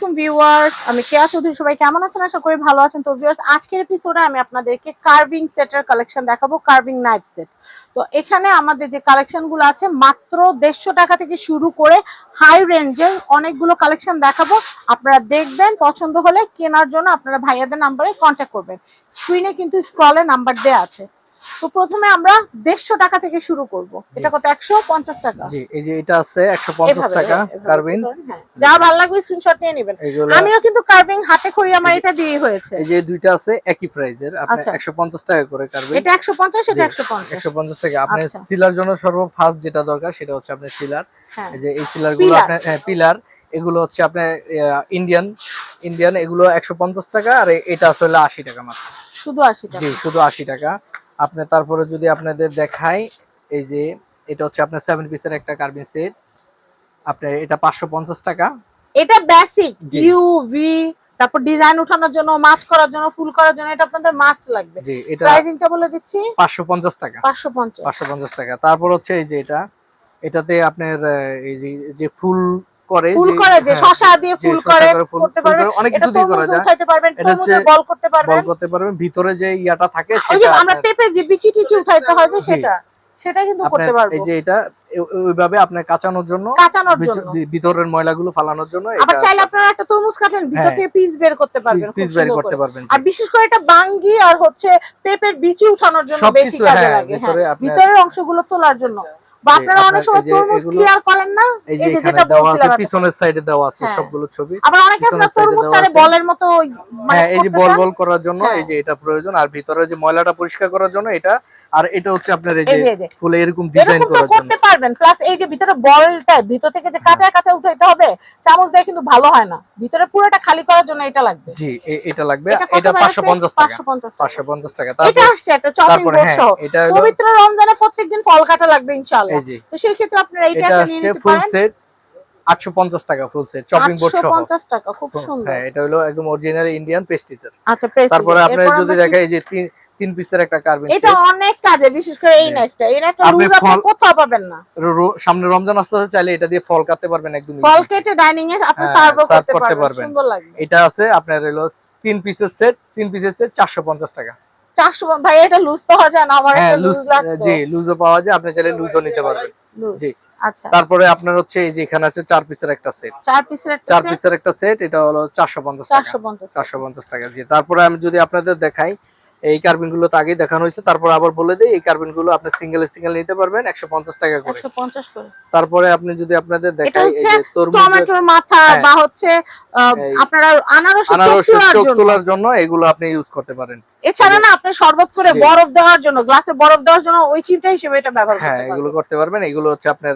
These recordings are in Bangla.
আলাইকুম ভিউয়ার্স, আমি কেয়া চৌধুরী সবাই কেমন আছেন? আশা করি ভালো আছেন। তো ভিউয়ার্স, আজকের এপিসোডে আমি আপনাদেরকে কার্ভিং সেটের কালেকশন দেখাবো কার্ভিং নাইফ সেট তো এখানে আমাদের যে কালেকশনগুলো আছে, মাত্র দেড়শো টাকা থেকে শুরু করে হাই রেঞ্জের অনেকগুলো কালেকশন দেখাবো। আপনারা দেখবেন, পছন্দ হলে কেনার জন্য আপনারা ভাইয়াদের নাম্বারে কন্ট্যাক্ট করবেন। স্ক্রিনে কিন্তু স্ক্রলে নাম্বার দেওয়া আছে। তো প্রথমে আমরা দেড়শো টাকা থেকে শুরু করব। এটা কত? একশো পঞ্চাশ টাকা। জি এই যে এটা আছে 150 এভাবে, টাকা কার্বিন হ্যাঁ। যা ভালো লাগবে স্ক্রিনশট নিয়ে নেবেন। আমিও কিন্তু কার্ভিং হাতে খড়ি আমার এটা দিয়ে হয়েছে। এই যে দুইটা আছে একই প্রাইজের আপনি আচ্ছা। 150 টাকা করে কার্বিন এটা একশো পঞ্চাশ এটা জি, একশো পঞ্চাশ। টাকা। আপনি আচ্ছা। সিলার জন্য সর্ব ফার্স্ট যেটা দরকার সেটা হচ্ছে আপনার সিলার হ্যাঁ। এই যে এই সিলারগুলো আপনার পিলার এগুলো হচ্ছে আপনার ইন্ডিয়ান ইন্ডিয়ান এগুলো 150 টাকা আর এটা আসলে 80 টাকা মাত্র। শুধু আশি টাকা। জি শুধু 80 টাকা। আপনি তারপরে যদি আপনাদের দেখাই এই যে এটা হচ্ছে আপনার 7 পিসের একটা কার্বিন সেট আপনার এটা 550 টাকা। এটা বেসিক। ইউ ভি তারপর ডিজাইন উঠানোর জন্য মাছ করার জন্য ফুল করার জন্য এটা আপনাদের মাস্ট লাগবে। জি এটা প্রাইসিংটা বলে দিচ্ছি। 550 টাকা। পাঁচশো পঞ্চাশ। পাঁচশো পঞ্চাশ টাকা। তারপর হচ্ছে এই যে এটা। এটাতে আপনার এই যে যে ফুল করে ফুল করে যে হ্যাঁ, শশা দিয়ে ফুল করে করে করতে পারবেন। অনেক কিছু দিয়ে করা যায়। উঠাইতে পারবেন এটা হচ্ছে বল করতে পারবেন। বল করতে পারবেন ভিতরে যে ইয়াটা থাকে ওই যে সেটা আমরা পেঁপে যে বিচি টিচি উঠাইতে হয় যে সেটা সেটা কিন্তু করতে পারব। এই যে এটা ওইভাবে আপনার কাঁচানোর জন্য কাঁচানোর জন্য। ভিতরের ময়লাগুলো ফালানোর জন্য আবার চাইলে আপনারা একটা তরমুজ কাটেন ভিতর হ্যাঁ। থেকে পিস বের করতে পারবেন পিস বের করতে পারবেন আর বিশেষ করে এটা বাঙ্গি আর হচ্ছে পেপের বিচি উঠানোর জন্য বেশি কাজে হ্যাঁ লাগে ভিতরে ভিতরের অংশগুলো তোলার জন্য। আপনারা অনেক সময় তরমুজ ক্লিয়ার করেন না? এই যে এই যে এখানে যেটা দেওয়া আছে পিছনের সাইডে দেওয়া আছে। সবগুলো ছবি। আবার অনেকে আছে না পিছনের side এ তরমুজটারে বলের মতো মানে এই যে বল বল করার জন্য। এই যে এটা প্রয়োজন। আর ভিতরে যে ময়লাটা পরিষ্কার করার জন্য এটা আর এটা হচ্ছে আপনার এই এই যে যে, এই যে। ফুলে এরকম ডিজাইন করার জন্য। করতে পারবেন। প্লাস এই যে ভিতরে বলটা ভিতর থেকে যে কাঁচা কাঁচা উঠাইতে হবে চামচ দিয়ে কিন্তু ভালো হয় না। ভিতরে পুরোটা খালি করার জন্য এটা লাগবে। জি এটা লাগবে। এটা কত এটা বাইরে পাঁচশো পঞ্চাশ টাকা। 550 টাকা। পাঁচশো পঞ্চাশ টাকা। এটা আসছে একটা চপিং বোর্ড হ্যাঁ সহ পবিত্র রমজানে প্রত্যেকদিন ফল কাটা লাগবে ইনশাআল্লাহ। যে তো সেই ক্ষেত্রে আপনারা এটা এটা আসছে ফুল সেট আটশো পঞ্চাশ টাকা ফুল সেট চপিং বোর্ড সহ। 850 টাকা খুব সুন্দর। হ্যাঁ এটা হলো একদম অরিজিনাল ইন্ডিয়ান আচ্ছা তারপরে আপনি যদি দেখেন এই যে তিন তিন পিসের একটা এটা অনেক কাজে বিশেষ করে এই হ্যাঁ। নাইফটা এই নাইফটা আপনি কোথাও পাবেন না। সামনে রমজান আসতে আসতে চাইলে এটা দিয়ে ফল কাটতে পারবেন একদম ফল কেটে ডাইনিং এ আপনি হ্যাঁ, সার্ভ করতে করতে পারবেন। সুন্দর লাগবে। এটা আছে আপনার হলো তিন পিসের সেট তিন পিসের সেট চারশো পঞ্চাশ টাকা। 400 ভাই এটা লুজ পাওয়া যায় না আমার হ্যাঁ লুজ লুজ জি লুজও পাওয়া যায় আপনি চাইলে লুজও নিতে পারবেন। জি। আচ্ছা। তারপরে আপনার হচ্ছে এই যে এখানে আছে চার পিসের একটা সেট চার পিসের একটা চার পিসের একটা সেট এটা হলো চারশো পঞ্চাশ টাকা। 450 চারশো পঞ্চাশ টাকা। জি তারপরে আমি যদি আপনাদের দেখাই এই কার্বিনগুলো তো আগেই দেখানো হয়েছে। তারপর আবার বলে দিই এই কার্বিনগুলো আপনি সিঙ্গেল সিঙ্গেল নিতে পারবেন একশো পঞ্চাশ টাকা করে। তারপরে আপনি যদি আপনাদের দেখাই টমেটোর মাথা হ্যাঁ। বা হচ্ছে আপনারা আনারসের চোখ তোলার জন্য। এগুলো আপনি ইউজ করতে পারেন। এছাড়া না আপনি শরবত করে বরফ দেওয়ার জন্য গ্লাসে বরফ দেওয়ার জন্য ওই চিপটা হিসেবে এটা ব্যবহার হ্যাঁ এগুলো করতে পারবেন। এগুলো হচ্ছে আপনার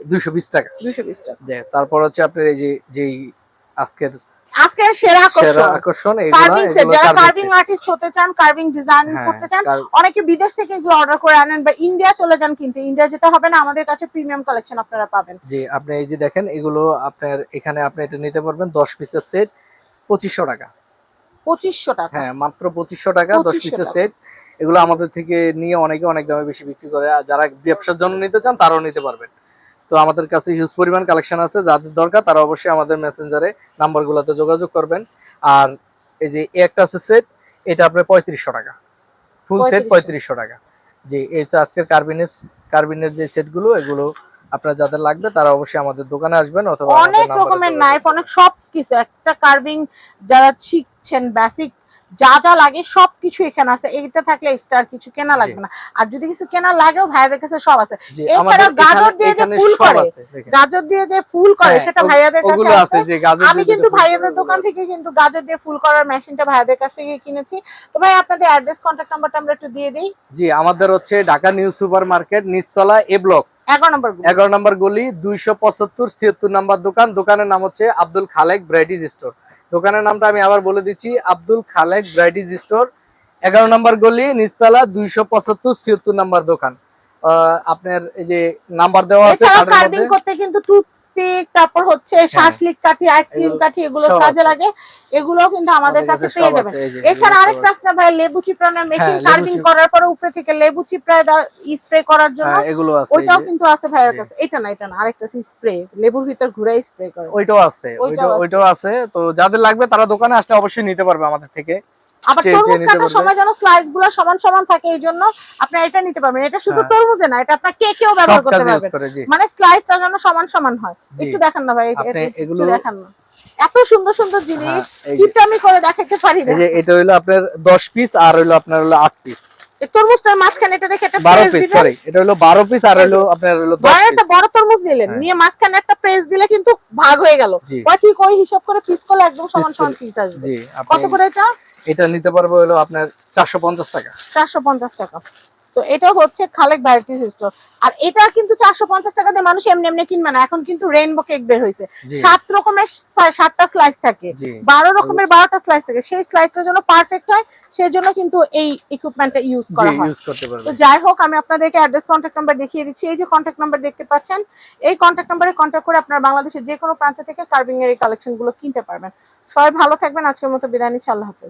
দুইশো বিশ টাকা। 220 টাকা। তারপর হচ্ছে আপনার এই যে যেই আজকের আজকে সেরা আকর্ষণ। কার্ভিং সেট যারা কার্ভিং আর্টিস্ট হতে চান কার্ভিং ডিজাইন হ্যাঁ, করতে চান অনেকে বিদেশ থেকে এগুলো অর্ডার করে আনেন বা ইন্ডিয়া চলে যান কিন্তু। ইন্ডিয়া যেতে হবে না আমাদের কাছে প্রিমিয়াম কালেকশন আপনারা পাবেন। জি আপনি এই যে দেখেন এগুলো আপনার এখানে আপনি এটা নিতে পারবেন দশ পিসের সেট পঁচিশশো টাকা। পঁচিশশো টাকা। হ্যাঁ মাত্র পঁচিশশো টাকা দশ পিসের সেট এগুলো আমাদের থেকে নিয়ে অনেকে অনেক দামে বেশি বিক্রি করে আর যারা ব্যবসার জন্য নিতে চান তারাও নিতে পারবেন। তো আমাদের কাছে হিউজ পরিমাণ কালেকশন আছে যাদের দরকার তারা অবশ্যই আমাদের মেসেঞ্জারে নাম্বারগুলোতে যোগাযোগ করবেন। আর এই যে একটা আছে সেট এটা আপনার পঁয়ত্রিশশো টাকা। ফুল সেট পঁয়ত্রিশশো। টাকা। জি এই হচ্ছে আজকের কার্বিনের কার্বিনের যে সেটগুলো এগুলো আপনার যাদের লাগবে তারা অবশ্যই আমাদের দোকানে আসবেন অথবা অনেক রকমের নাইফ অনেক সব কিছু একটা কার্ভিং যারা শিখছেন বেসিক যা যা লাগে সবকিছু এখানে আছে। এইটা থাকলে এক্সট্রা কিছু কেনা লাগবে না। আর যদি কিছু কেনা লাগেও ভাইয়াদের কাছে সব আছে। আমাদের গাজর দিয়ে যে ফুল করে, গাজর দিয়ে যে ফুল করে হ্যাঁ, সেটা ভাইয়াদের কাছে আছে। আমি কিন্তু ভাইয়াদের দোকান থেকে কিন্তু গাজর দিয়ে ফুল করার মেশিনটা ভাইয়াদের কাছ থেকে কিনেছি। তো ভাই আপনাদের অ্যাড্রেস কন্ট্যাক্ট নাম্বারটা আমরা একটু দিয়ে দিই। জি আমাদের হচ্ছে ঢাকা নিউ সুপার মার্কেট নিচতলা এ ব্লক। এগারো নম্বর গলি। দুইশো পঁচাত্তর ছিয়াত্তর নাম্বার দোকান। দোকানের নাম হচ্ছে আব্দুল খালেক ব্রাইটিস স্টোর। দোকানের নামটা আমি আবার বলে দিচ্ছি আব্দুল খালেক ব্রাইটিজ স্টোর এগারো নম্বর গলি নিচতলা দুইশো পঁচাত্তর ছিয়াত্তর নাম্বার দোকান আহ, আপনার এই যে নাম্বার দেওয়া আছে। করতে কিন্তু টুথ টুথপিক তারপর হচ্ছে শাসলিক কাঠি আইসক্রিম হ্যাঁ। কাঠি এগুলো কাজে লাগে। এগুলো কিন্তু আমাদের কাছে পেয়ে সব যাবেন। আছে, এই যে, এছাড়া আরেকটা আছে ভাই লেবু চিপড়ানোর মেশিন হ্যাঁ, লেবু কার্ভিং করার পরে উপরে থেকে লেবু চিপড়ায় স্প্রে করার জন্য হ্যাঁ এগুলো আছে ওইটাও কিন্তু আছে ভাইয়ের। কাছে। এটা না এটা না আরেকটা স্প্রে। লেবুর ভিতর ঘুরাই স্প্রে করে। ওইটাও আছে। ওইটাও আছে। তো যাদের লাগবে তারা দোকানে আসলে অবশ্যই নিতে পারবে আমাদের থেকে। আবার তরমুজ কাটার সময় যেন স্লাইসগুলো সমান সমান থাকে এই জন্য আপনি এটা নিতে পারবেন। এটা শুধু হ্যাঁ। তরমুজে না এটা আপনার কেকেও ব্যবহার করতে পারবেন। মানে স্লাইসটা যেন সমান সমান হয়। একটু দেখান না ভাই এগুলো- দেখান না। এত সুন্দর সুন্দর জিনিস হ্যাঁ, কিন্তু আমি করে দেখাতে পারি না। এই যে এটা হলো আপনার 10 পিস আর হলো আপনার হলো 8 পিস এই তরমুজটার মাঝখানে এটা একটা 12 পিস সরি এটা হলো 12 পিস আর হলো আপনার হলো 10 বড় একটা বড় তরমুজ নিলেন। হ্যাঁ। নিয়ে মাঝখানে একটা প্রেস দিলে কিন্তু ভাগ হয়ে গেল। ঠিক ওই হিসাব করে পিস করলে একদম সমান সমান পিস আসবে। কত করে এটা? এটা নিতে পারব হলো আপনার 450 টাকা। চারশো পঞ্চাশ টাকা। তো এটা হচ্ছে খালেক ভ্যারাইটিস স্টোর আর এটা কিন্তু চারশো পঞ্চাশ টাকা দিয়ে মানুষ এমনি এমনি কিনবে না। এখন কিন্তু রেইনবো কেক বের হয়েছে। সাত রকমের সাতটা স্লাইস থাকে। জি। বারো রকমের বারোটা স্লাইস থাকে। সেই স্লাইসটার জন্য পারফেক্ট হয়। সেই জন্য কিন্তু এই ইকুইপমেন্টটা ইউজ করা হয়। ইউজ করতে তো যাই হোক আমি আপনাদেরকে অ্যাড্রেস কন্ট্যাক্ট নাম্বার দেখিয়ে দিচ্ছি। এই যে কন্ট্যাক্ট নাম্বার দেখতে পাচ্ছেন এই কন্ট্যাক্ট নাম্বারে কন্ট্যাক্ট করে আপনারা বাংলাদেশের যে কোনো প্রান্ত থেকে কার্ভিং এর এই কালেকশনগুলো কিনতে পারবেন। সবাই ভালো থাকবেন। আজকের মতো বিদায় নিচ্ছি। আল্লাহ হাফেজ।